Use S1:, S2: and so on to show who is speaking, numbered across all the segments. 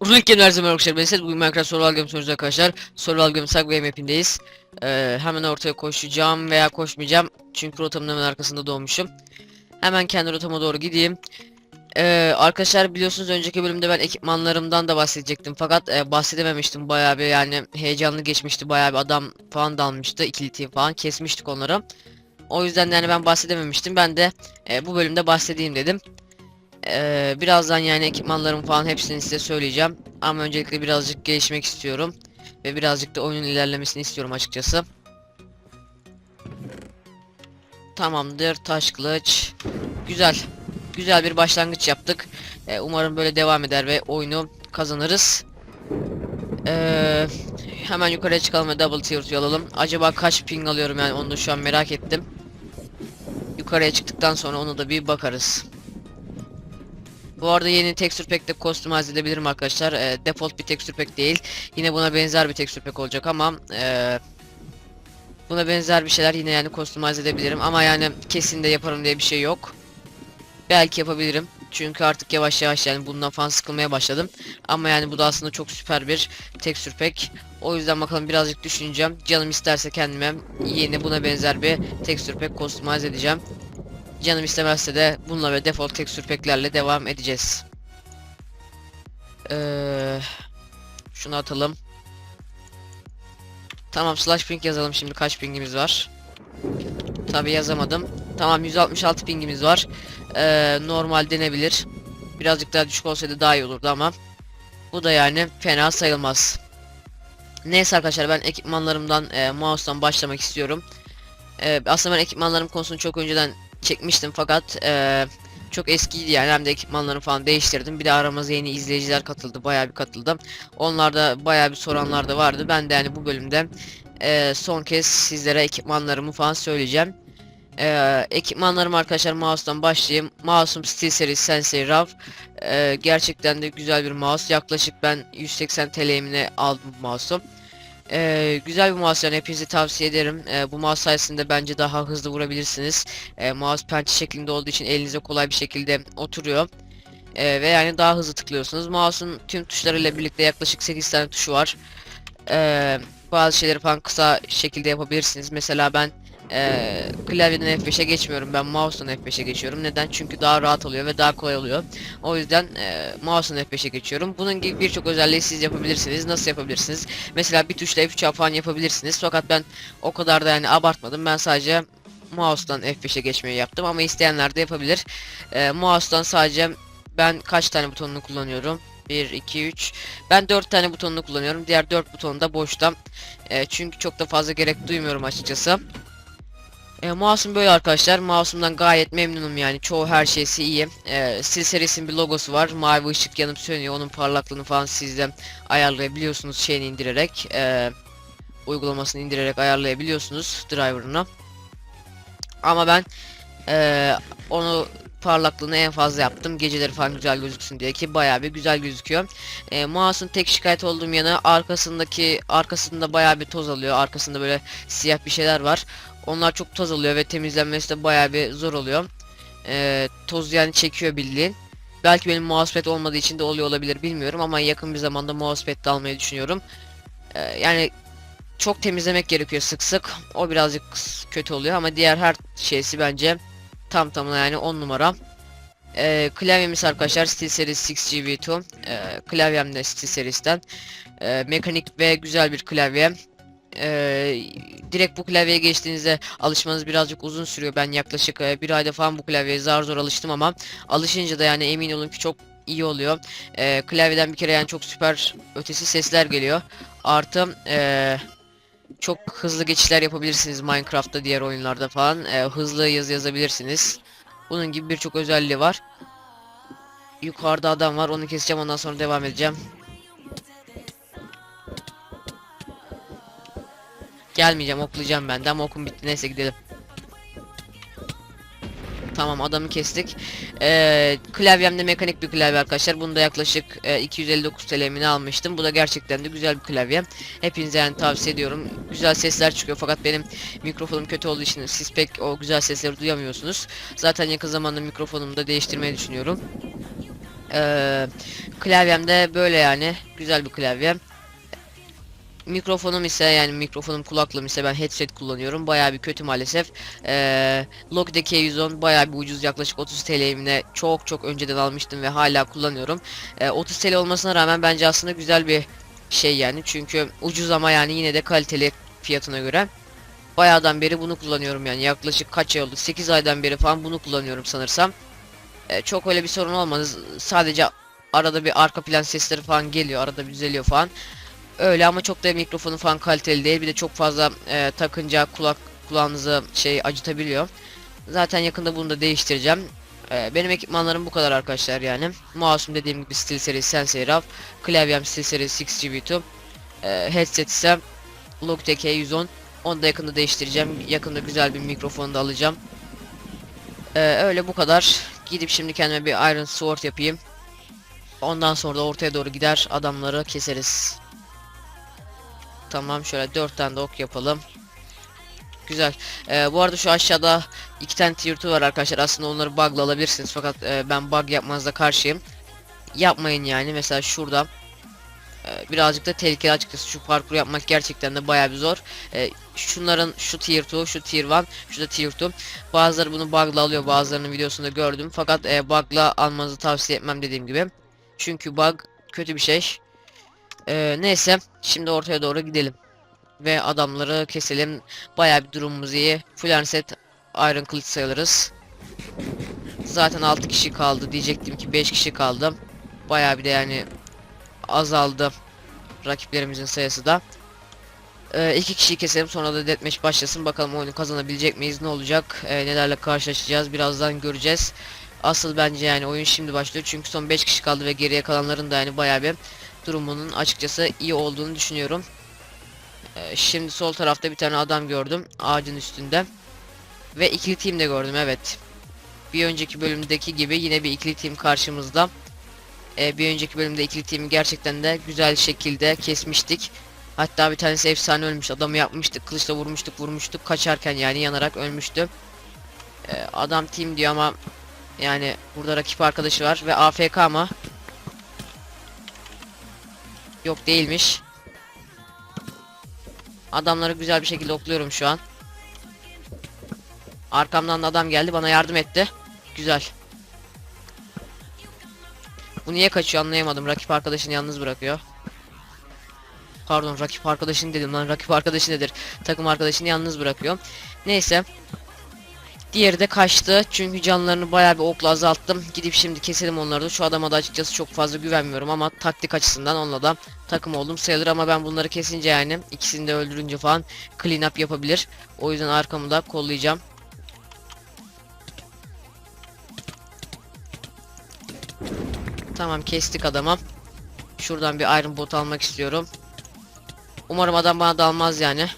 S1: Game her zaman arkadaşlar ben Esed. Bugün Minecraft Survival Game sonucu arkadaşlar. Survival Game Subway mapindeyiz. Ee, hemen ortaya koşacağım veya koşmayacağım. Çünkü rotamın hemen arkasında doğmuşum. Hemen kendi rotama doğru gideyim. Ee, arkadaşlar biliyorsunuz önceki bölümde ben ekipmanlarımdan da bahsedecektim. Fakat e, bahsedememiştim bayağı bir yani heyecanlı geçmişti. Bayağı bir adam falan dalmıştı. ikili falan kesmiştik onları. O yüzden de yani ben bahsedememiştim. Ben de e, bu bölümde bahsedeyim dedim. Ee, birazdan yani ekipmanlarım falan hepsini size söyleyeceğim. Ama öncelikle birazcık gelişmek istiyorum. Ve birazcık da oyunun ilerlemesini istiyorum açıkçası. Tamamdır. Taş kılıç. Güzel. Güzel bir başlangıç yaptık. Ee, umarım böyle devam eder ve oyunu kazanırız. Ee, hemen yukarıya çıkalım ve double tier alalım. Acaba kaç ping alıyorum yani onu şu an merak ettim. Yukarıya çıktıktan sonra onu da bir bakarız. Bu arada yeni texture pack'te customize edebilirim arkadaşlar. Ee, default bir texture pack değil. Yine buna benzer bir texture pack olacak ama ee, buna benzer bir şeyler yine yani customize edebilirim ama yani kesin de yaparım diye bir şey yok. Belki yapabilirim. Çünkü artık yavaş yavaş yani bundan falan sıkılmaya başladım. Ama yani bu da aslında çok süper bir texture pack. O yüzden bakalım birazcık düşüneceğim. Canım isterse kendime yeni buna benzer bir texture pack customize edeceğim. Canım istemezse de bununla ve default texture pack'lerle devam edeceğiz. Ee, şunu atalım. Tamam slash ping yazalım şimdi kaç pingimiz var. Tabi yazamadım. Tamam 166 pingimiz var. Ee, normal denebilir. Birazcık daha düşük olsaydı daha iyi olurdu ama. Bu da yani fena sayılmaz. Neyse arkadaşlar ben ekipmanlarımdan e, mouse'dan başlamak istiyorum. E, aslında ben ekipmanlarım konusunu çok önceden çekmiştim fakat e, çok eskiydi yani hem de ekipmanlarımı falan değiştirdim. Bir de aramıza yeni izleyiciler katıldı. Bayağı bir katıldı. Onlar da bayağı bir soranlar da vardı. Ben de yani bu bölümde e, son kez sizlere ekipmanlarımı falan söyleyeceğim. E, ekipmanlarım arkadaşlar mouse'dan başlayayım. Mouse'um SteelSeries Sensei RAW. E, gerçekten de güzel bir mouse. Yaklaşık ben 180 TL'mine aldım bu Ee, güzel bir mouse yani hepinize tavsiye ederim. Ee, bu mouse sayesinde bence daha hızlı vurabilirsiniz. Ee, mouse pençe şeklinde olduğu için elinize kolay bir şekilde oturuyor. Ee, ve yani daha hızlı tıklıyorsunuz. Mouse'un tüm tuşlarıyla birlikte yaklaşık 8 tane tuşu var. Ee, bazı şeyleri falan kısa şekilde yapabilirsiniz. Mesela ben ee, klavyeden F5'e geçmiyorum. Ben mouse'dan F5'e geçiyorum. Neden? Çünkü daha rahat oluyor ve daha kolay oluyor. O yüzden e, mouse'dan F5'e geçiyorum. Bunun gibi birçok özelliği siz yapabilirsiniz. Nasıl yapabilirsiniz? Mesela bir tuşla F3 falan yapabilirsiniz. Fakat ben o kadar da yani abartmadım. Ben sadece mouse'dan F5'e geçmeyi yaptım ama isteyenler de yapabilir. E, mouse'dan sadece ben kaç tane butonunu kullanıyorum? 1, 2, 3. Ben 4 tane butonunu kullanıyorum. Diğer 4 butonu da boşta. E, çünkü çok da fazla gerek duymuyorum açıkçası. E, mouse'um böyle arkadaşlar. Mouse'umdan gayet memnunum yani. Çoğu her şeysi iyi. E, serisinin bir logosu var. Mavi ışık yanıp sönüyor. Onun parlaklığını falan sizde ayarlayabiliyorsunuz şeyini indirerek. E, uygulamasını indirerek ayarlayabiliyorsunuz driver'ını. Ama ben e, onu parlaklığını en fazla yaptım. Geceleri falan güzel gözüksün diye ki bayağı bir güzel gözüküyor. E, mouse'un tek şikayet olduğum yanı arkasındaki arkasında bayağı bir toz alıyor. Arkasında böyle siyah bir şeyler var. Onlar çok toz alıyor ve temizlenmesi de bayağı bir zor oluyor. Ee, toz yani çekiyor bildiğin. Belki benim mousepad olmadığı için de oluyor olabilir bilmiyorum ama yakın bir zamanda mousepad de almayı düşünüyorum. Ee, yani çok temizlemek gerekiyor sık sık. O birazcık kötü oluyor ama diğer her şeysi bence tam tamına yani 10 numara. Ee, klavyemiz arkadaşlar SteelSeries 6GB2. Ee, klavyem de SteelSeries'ten. Ee, mekanik ve güzel bir klavye. Ee, direkt bu klavyeye geçtiğinizde alışmanız birazcık uzun sürüyor. Ben yaklaşık e, bir ayda falan bu klavyeye zar zor alıştım ama alışınca da yani emin olun ki çok iyi oluyor. Ee, klavyeden bir kere yani çok süper ötesi sesler geliyor. Artı ee, çok hızlı geçişler yapabilirsiniz Minecraft'ta diğer oyunlarda falan. Ee, hızlı yazı yazabilirsiniz. Bunun gibi birçok özelliği var. Yukarıda adam var. Onu keseceğim ondan sonra devam edeceğim. Gelmeyeceğim oklayacağım ben de okum bitti neyse gidelim. Tamam adamı kestik. Ee, klavyemde mekanik bir klavye arkadaşlar. Bunu da yaklaşık e, 259 TL'mini almıştım. Bu da gerçekten de güzel bir klavye. Hepinize yani tavsiye ediyorum. Güzel sesler çıkıyor fakat benim mikrofonum kötü olduğu için siz pek o güzel sesleri duyamıyorsunuz. Zaten yakın zamanda mikrofonumu da değiştirmeyi düşünüyorum. Ee, klavyem de böyle yani. Güzel bir klavyem. Mikrofonum ise yani mikrofonum kulaklığım ise ben headset kullanıyorum. Bayağı bir kötü maalesef. Ee, Logitech K110 bayağı bir ucuz yaklaşık 30 TL'imle çok çok önceden almıştım ve hala kullanıyorum. Ee, 30 TL olmasına rağmen bence aslında güzel bir şey yani. Çünkü ucuz ama yani yine de kaliteli fiyatına göre. Bayağıdan beri bunu kullanıyorum yani yaklaşık kaç ay oldu 8 aydan beri falan bunu kullanıyorum sanırsam. Ee, çok öyle bir sorun olmadı. Z- Sadece arada bir arka plan sesleri falan geliyor arada bir düzeliyor falan. Öyle ama çok da mikrofonu falan kaliteli değil. Bir de çok fazla e, takınca kulak kulağınızı şey acıtabiliyor. Zaten yakında bunu da değiştireceğim. E, benim ekipmanlarım bu kadar arkadaşlar yani. Mouse'um dediğim gibi SteelSeries Sensei RAW. Klavyem SteelSeries 6GB2. E, headset ise Logitech E110. Onu da yakında değiştireceğim. Yakında güzel bir mikrofonu da alacağım. E, öyle bu kadar. Gidip şimdi kendime bir Iron Sword yapayım. Ondan sonra da ortaya doğru gider adamları keseriz. Tamam şöyle dört tane de ok yapalım. Güzel. Ee, bu arada şu aşağıda iki tane tier 2 var arkadaşlar. Aslında onları bug'la alabilirsiniz. Fakat e, ben bug yapmanıza karşıyım. Yapmayın yani. Mesela şurada. e, birazcık da tehlikeli açıkçası. Şu parkur yapmak gerçekten de bayağı bir zor. E, şunların şu tier 2, şu tier 1, şu da tier 2. Bazıları bunu bug'la alıyor. Bazılarının videosunda gördüm. Fakat e, bug'la almanızı tavsiye etmem dediğim gibi. Çünkü bug kötü bir şey. Ee, neyse şimdi ortaya doğru gidelim. Ve adamları keselim. Bayağı bir durumumuz iyi. Full set Iron kılıç sayılırız. Zaten 6 kişi kaldı. Diyecektim ki 5 kişi kaldı. Bayağı bir de yani azaldı rakiplerimizin sayısı da. Ee, iki kişiyi keselim sonra da deathmatch başlasın. Bakalım oyunu kazanabilecek miyiz? Ne olacak? Ee, nelerle karşılaşacağız? Birazdan göreceğiz. Asıl bence yani oyun şimdi başlıyor. Çünkü son 5 kişi kaldı ve geriye kalanların da yani bayağı bir durumunun açıkçası iyi olduğunu düşünüyorum. Ee, şimdi sol tarafta bir tane adam gördüm ağacın üstünde. Ve ikili team de gördüm evet. Bir önceki bölümdeki gibi yine bir ikili team karşımızda. Ee, bir önceki bölümde ikili team'i gerçekten de güzel şekilde kesmiştik. Hatta bir tanesi efsane ölmüş adamı yapmıştık kılıçla vurmuştuk vurmuştuk kaçarken yani yanarak ölmüştü. Ee, adam team diyor ama yani burada rakip arkadaşı var ve AFK ama Yok değilmiş. Adamları güzel bir şekilde okluyorum şu an. Arkamdan da adam geldi bana yardım etti. Güzel. Bu niye kaçıyor anlayamadım. Rakip arkadaşını yalnız bırakıyor. Pardon rakip arkadaşını dedim lan rakip arkadaşı nedir? Takım arkadaşını yalnız bırakıyor. Neyse. Diğeri de kaçtı. Çünkü canlarını bayağı bir okla azalttım. Gidip şimdi keselim onları da. Şu adama da açıkçası çok fazla güvenmiyorum ama taktik açısından onunla da takım oldum sayılır ama ben bunları kesince yani ikisini de öldürünce falan clean up yapabilir. O yüzden arkamı da kollayacağım. Tamam kestik adama. Şuradan bir iron bot almak istiyorum. Umarım adam bana dalmaz yani.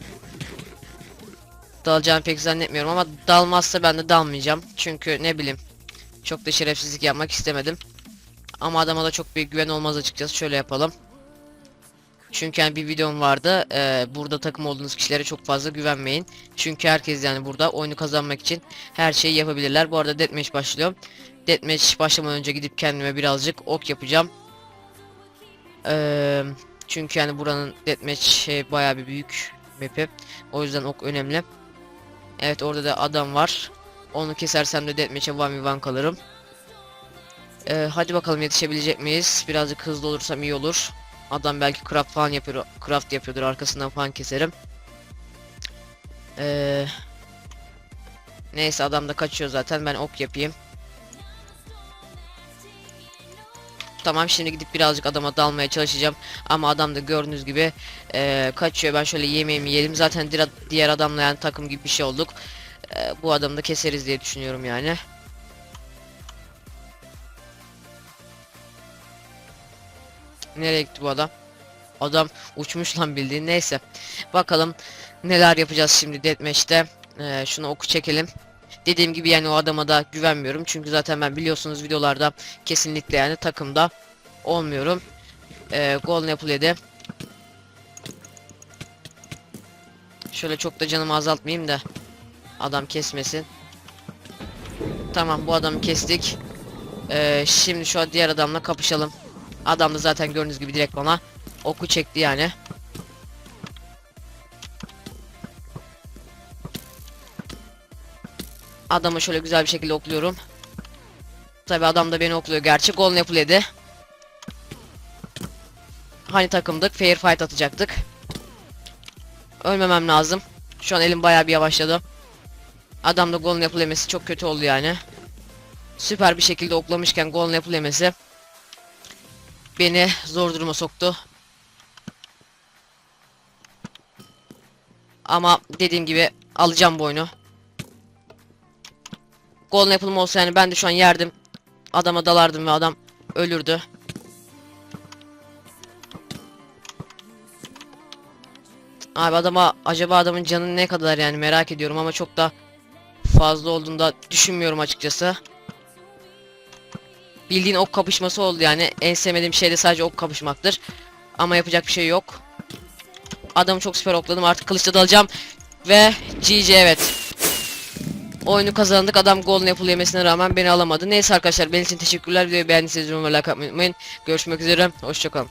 S1: Dalacağını pek zannetmiyorum ama dalmazsa ben de dalmayacağım. Çünkü ne bileyim çok da şerefsizlik yapmak istemedim. Ama adama da çok büyük güven olmaz açıkçası. Şöyle yapalım. Çünkü yani bir videom vardı. Ee, burada takım olduğunuz kişilere çok fazla güvenmeyin. Çünkü herkes yani burada oyunu kazanmak için her şeyi yapabilirler. Bu arada deathmatch başlıyor. Deathmatch başlamadan önce gidip kendime birazcık ok yapacağım. Ee, çünkü yani buranın deathmatch şey bayağı bir büyük map'i. O yüzden ok önemli. Evet orada da adam var. Onu kesersem de deathmatch'e 1v1 kalırım. Ee, hadi bakalım yetişebilecek miyiz? Birazcık hızlı olursam iyi olur. Adam belki craft falan yapıyor, craft yapıyordur arkasından falan keserim. Ee, neyse adam da kaçıyor zaten ben ok yapayım. Tamam şimdi gidip birazcık adama dalmaya çalışacağım. Ama adam da gördüğünüz gibi eee, kaçıyor. Ben şöyle yemeğimi yiyelim. Zaten diğer, adamla yani takım gibi bir şey olduk. Eee, bu adamı da keseriz diye düşünüyorum yani. Nereye gitti bu adam? Adam uçmuş lan bildiğin. Neyse. Bakalım neler yapacağız şimdi deathmatch'te. Eee şunu oku çekelim. Dediğim gibi yani o adama da güvenmiyorum. Çünkü zaten ben biliyorsunuz videolarda kesinlikle yani takımda olmuyorum. Ee, Golden Apple yedi. Şöyle çok da canımı azaltmayayım da adam kesmesin. Tamam bu adamı kestik. Ee, şimdi şu diğer adamla kapışalım. Adam da zaten gördüğünüz gibi direkt bana oku çekti yani. Adamı şöyle güzel bir şekilde okluyorum. Tabi adam da beni okluyor gerçi. Golden Apple yedi. Hani takımdık. Fair fight atacaktık. Ölmemem lazım. Şu an elim bayağı bir yavaşladı. Adam da Golden Apple yemesi çok kötü oldu yani. Süper bir şekilde oklamışken Golden Apple yemesi beni zor duruma soktu. Ama dediğim gibi alacağım bu oyunu. Golden Apple'ım olsa yani ben de şu an yerdim. Adama dalardım ve adam ölürdü. Abi adama acaba adamın canı ne kadar yani merak ediyorum ama çok da fazla olduğunu da düşünmüyorum açıkçası. Bildiğin ok kapışması oldu yani. En sevmediğim şey de sadece ok kapışmaktır. Ama yapacak bir şey yok. Adamı çok süper okladım artık kılıçla dalacağım. Ve GG evet. Oyunu kazandık. Adam golden apple yemesine rağmen beni alamadı. Neyse arkadaşlar benim için teşekkürler. Videoyu beğendiyseniz ve like atmayı unutmayın. Görüşmek üzere. Hoşçakalın.